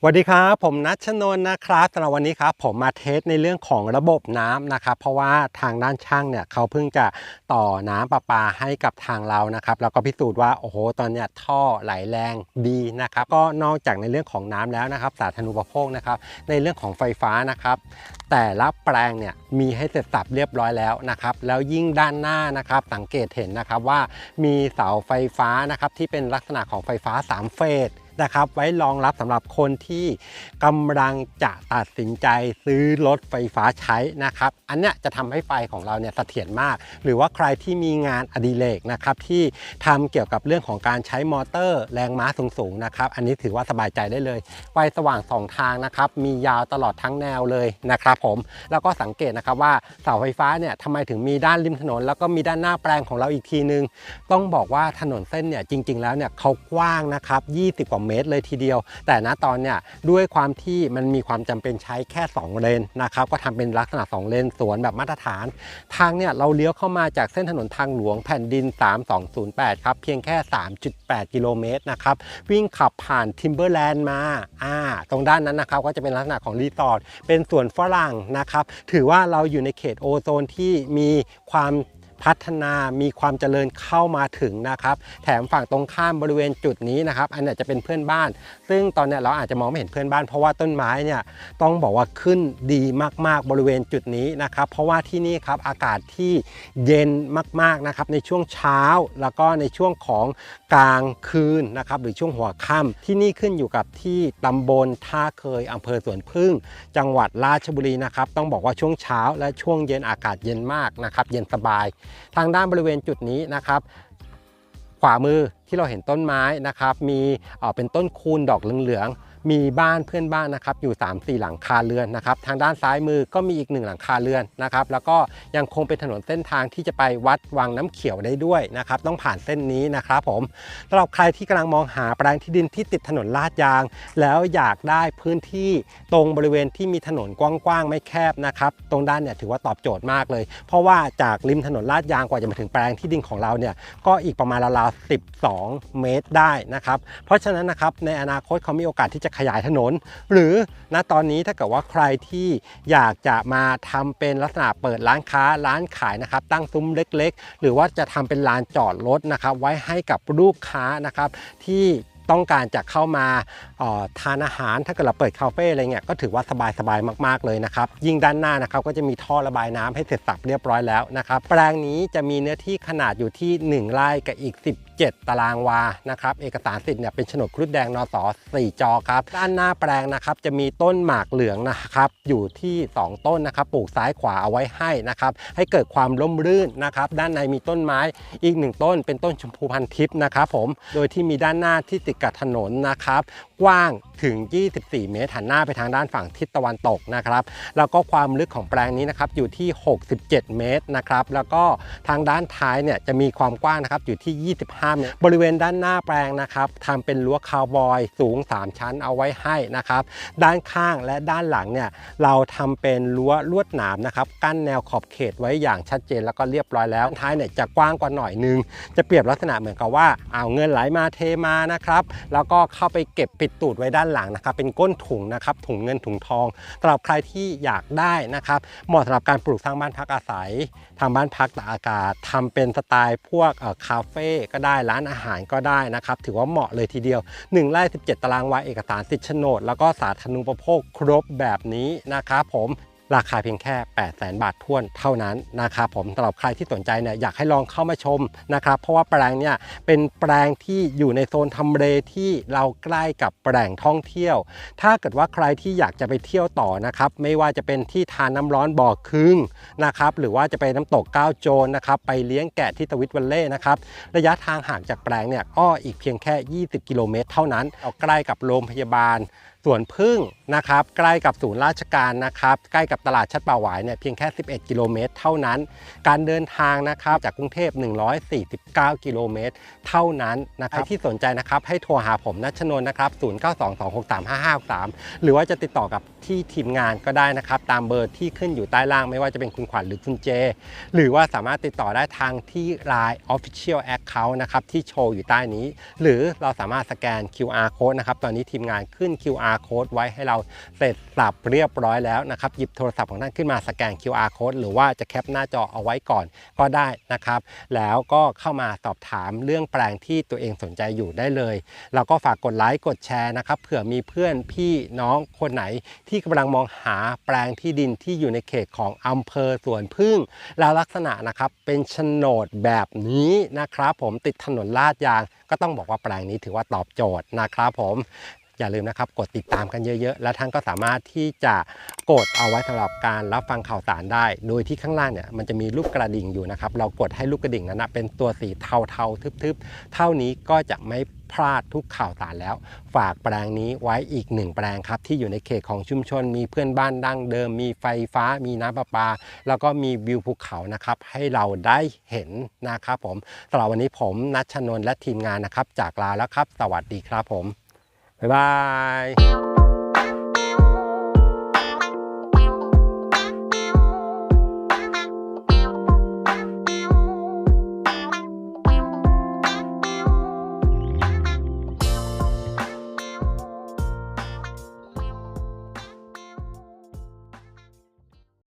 สวัสดีครับผมนัชนน์นะครับสำหรับวันนี้ครับผมมาเทสในเรื่องของระบบน้ำนะครับ เพราะว่าทางด้านช่างเนี่ยเขาเพิ่งจะต่อน้ำประปาให้กับทางเรานะครับ แล้วก็พิสูจน์ว่าโอ้โหตอนเนี้ยท่อไหลแรงดีนะครับ ก็นอกจากในเรื่องของน้ำแล้วนะครับ สาธารณูปโภคนะครับ ในเรื่องของไฟฟ้านะครับ แต่ละแปลงเนี่ยมีให้เสร็จสับเรียบร้อยแล้วนะครับ แล้วยิ่งด้านหน้านะครับ สังเกตเห็นนะครับว่ามีเสาไฟฟ้านะครับที่เป็นลักษณะของไฟฟ้า 3 เฟส นะครับ ไว้รองรับสำหรับคนที่กำลังจะตัดสินใจซื้อรถไฟฟ้าใช้นะครับ อันเนี้ยจะทำให้ไฟของเราเนี่ยเสถียรมาก หรือว่าใครที่มีงานอดิเรกนะครับที่ทำเกี่ยวกับเรื่องของการใช้มอเตอร์แรงม้าสูงๆนะครับ อันนี้ถือว่าสบายใจได้เลย ไฟสว่างสองทางนะครับมียาวตลอดทั้งแนวเลยนะครับผมแล้วก็สังเกตนะครับว่าเสาไฟฟ้าเนี่ยทำไมถึงมีด้านริมถนน แล้วก็มีด้านหน้าแปลงของเราอีกทีนึง ต้องบอกว่าถนนเส้นเนี่ยจริง ๆ แล้วเนี่ยเขากว้างนะครับ 20 กว่าเมตรเลยทีเดียว แต่ณตอนเนี่ยด้วยความที่มันมีความจำเป็นใช้แค่ 2 เลนนะครับก็ทำเป็นลักษณะ 2 เลนสวนแบบมาตรฐาน ทางเนี่ยเราเลี้ยวเข้ามาจากเส้นถนนทางหลวงแผ่นดิน 3208 ครับ เพียงแค่ 3.8 กิโลเมตรนะครับ วิ่งขับผ่านทิมเบอร์แลนด์มาอ่าตรงด้านนั้นนะครับก็จะเป็นลักษณะของรีสอร์ทเป็นสวนฝรั่งนะครับ ถือว่าเราอยู่ในเขตโอโซนที่มีความ พัฒนามีความเจริญเข้ามาถึงนะครับ แถมฝั่งตรงข้ามบริเวณจุดนี้นะครับอันนี้จะเป็นเพื่อนบ้าน ซึ่งตอนนี้เราอาจจะมองไม่เห็นเพื่อนบ้าน เพราะว่าต้นไม้เนี่ยต้องบอกว่าขึ้นดีมากๆบริเวณจุดนี้นะครับ เพราะว่าที่นี่ครับอากาศที่เย็นมากๆนะครับในช่วงเช้าแล้วก็ในช่วงของกลางคืนนะครับหรือช่วงหัวค่ำที่นี่ขึ้นอยู่กับที่ตำบลท่าเคยอำเภอสวนพึ่ง จังหวัดราชบุรีนะครับต้องบอกว่าช่วงเช้าและช่วงเย็นอากาศเย็นมากนะครับเย็นสบายทางด้านบริเวณจุดนี้นะครับ ขวามือที่เราเห็นต้นไม้นะครับ มีเเป็นต้นคูณดอกเหลืองๆ มีบ้านเพื่อนบ้านนะครับอยู่ 3-4 หลังคาเรือนนะครับทางด้านซ้ายมือก็มีอีกหนึ่งหลังคาเรือนนะครับแล้วก็ยังคงเป็นถนนเส้นทางที่จะไปวัดวังน้ำเขียวได้ด้วยนะครับต้องผ่านเส้นนี้นะครับผมสำหรับใครที่กำลังมองหาแปลงที่ดินที่ติดถนนลาดยาง แล้วอยากได้พื้นที่ตรงบริเวณที่มีถนนกว้างๆไม่แคบนะครับตรงด้านเนี่ยถือว่าตอบโจทย์มากเลย เพราะว่าจากริมถนนลาดยางกว่าจะมาถึงแปลงที่ดินของเราเนี่ยก็อีกประมาณราวๆ12 เมตรได้นะครับเพราะฉะนั้นนะครับในอนาคตเขามีโอกาสที่จะขยายถนน หรือณตอนนี้ถ้าเกิดว่าใครที่อยากจะมาทำเป็นลักษณะเปิดร้านค้าร้านขายนะครับ ตั้งซุ้มเล็ก ๆ หรือว่าจะทำเป็นลานจอดรถนะครับ ไว้ให้กับลูกค้านะครับที่ต้องการจะเข้ามาออทานอาหารถ้าเกิดเราเปิดคาเฟ่อะไรเงี้ยก็ถือว่าสบายๆมากๆเลยนะครับ ยิ่งด้านหน้านะครับก็จะมีท่อระบายน้ำให้เสร็จสับเรียบร้อยแล้วนะครับ แปลงนี้จะมีเนื้อที่ขนาดอยู่ที่ 1 ไร่กับอีก 7 ตารางวานะครับเอกสารสิทธิ์เนี่ยเป็นโฉนดครุฑแดงนส4จอครับด้านหน้าแปลงนะครับจะมีต้นหมากเหลืองนะครับอยู่ที่ 2 ต้นนะครับปลูกซ้ายขวาเอาไว้ให้นะครับให้เกิดความร่มรื่นนะครับด้านในมีต้นไม้อีกหนึ่งต้น เป็นต้นชมพูพันทิพย์นะครับผมโดยที่มีด้านหน้าที่ติดกับถนนนะครับกว้าง ถึง 24 เมตรหันหน้าไปทางด้านฝั่งทิศตะวันตกนะครับ แล้วก็ความลึกของแปลงนี้นะครับอยู่ที่ 67 เมตรนะครับ แล้วก็ทางด้านท้ายเนี่ยจะมีความกว้างนะครับอยู่ที่ 25 เมตร บริเวณด้านหน้าแปลงนะครับทำเป็นรั้วคาวบอยสูง 3 ชั้นเอาไว้ให้นะครับ ด้านข้างและด้านหลังเนี่ยเราทำเป็นรั้วลวดหนามนะครับกั้นแนวขอบเขตไว้อย่างชัดเจนแล้วก็เรียบร้อยแล้ว ท้ายเนี่ยจะกว้างกว่าหน่อยนึง จะเปรียบลักษณะเหมือนกับว่าเอาเงินไหลมาเทมานะครับ แล้วก็เข้าไปเก็บปิดตูดไว้ด้านหลังนะครับเป็นก้นถุงนะครับถุงเงินถุงทองสำหรับใครที่อยากได้นะครับเหมาะสำหรับการปลูกสร้างบ้านพักอาศัยทำบ้านพักตากอากาศทำเป็นสไตล์พวกคาเฟ่ก็ได้ร้านอาหารก็ได้นะครับถือว่าเหมาะเลยทีเดียว1ไร่17 ตารางวาเอกสารสิทธิโฉนด แล้วก็สาธารณูปโภคครบแบบนี้นะครับผม ราคาเพียงแค่ 8 0 0 0 0 0บาทท้วนเท่านั้นนะครับผมสำหรับใครที่สนใจเนี่ยอยากให้ลองเข้ามาชมนะครับ เพราะว่าแปลงเนี่ยเป็นแปลงที่อยู่ในโซนทำเลที่เราใกล้กับแปลงท่องเที่ยว ถ้าเกิดว่าใครที่อยากจะไปเที่ยวต่อนะครับไม่ว่าจะเป็นที่ทานน้ำร้อนบ่อคึงนะครับหรือว่าจะไปน้ำตกก้าวโจรนะครับไปเลี้ยงแกะที่ตวิทวัลเล่นะครับระยะทางห่างจากแปลงเนี่ยก็อีกเพียงแค่ 20 กิโลเมตร เท่านั้นเอาใกล้กับโรงพยาบาล วนพึ่งนะครับ ใกล้กับศูนย์ราชการนะครับ ใกล้กับตลาดชัดป่าหวายเนี่ยเพียงแค่ 11 กิโลเมตร เท่านั้น การเดินทางนะครับจากกรุงเทพ 149 กิโลเมตร เท่านั้นนะครับใครที่สนใจนะครับให้โทรหาผมนัชนนท์นะครับ 0922635563 หรือว่าจะติดต่อกับที่ทีมงานก็ได้นะครับ ตามเบอร์ที่ขึ้นอยู่ใต้ล่างไม่ว่าจะเป็นคุณขวัญหรือคุณเจ หรือว่าสามารถติดต่อได้ทางที่ Line Official Account นะครับที่โชว์อยู่ใต้นี้ หรือเราสามารถสแกน QR code นะครับตอนนี้ทีมงานขึ้น QR QR code ไว้ให้เราเสร็จสับเรียบร้อยแล้วนะครับ หยิบโทรศัพท์ของท่านขึ้นมาสแกน QR code หรือว่าจะแคปหน้าจอเอาไว้ก่อนก็ได้นะครับ แล้วก็เข้ามาสอบถามเรื่องแปลงที่ตัวเองสนใจอยู่ได้เลยแล้วก็ฝากกดไลค์กดแชร์นะครับเผื่อมีเพื่อนพี่น้องคนไหนที่กำลังมองหาแปลงที่ดินที่อยู่ในเขตของอำเภอสวนพึ่ง แล้วลักษณะนะครับเป็นโฉนดแบบนี้นะครับ ผมติดถนนลาดยางก็ต้องบอกว่าแปลงนี้ถือว่าตอบโจทย์นะครับผม อย่าลืมนะครับกดติดตามกันเยอะๆ และท่านก็สามารถที่จะกดเอาไว้สำหรับการรับฟังข่าวสารได้ โดยที่ข้างล่างเนี่ยมันจะมีรูปกระดิ่งอยู่นะครับ เรากดให้ลูกกระดิ่งนั้นนะเป็นตัวสีเทาๆทึบๆ เท่านี้ก็จะไม่พลาดทุกข่าวสารแล้ว ฝากแปลงนี้ไว้อีกหนึ่งแปลงครับ ที่อยู่ในเขตของชุมชน มีเพื่อนบ้านดั้งเดิม มีไฟฟ้า มีน้ำประปา แล้วก็มีวิวภูเขานะครับ ให้เราได้เห็นนะครับผมสำหรับวันนี้ผมนัชชนนท์และทีมงานนะครับ จากลาแล้วครับ สวัสดีครับผม บ๊ายบาย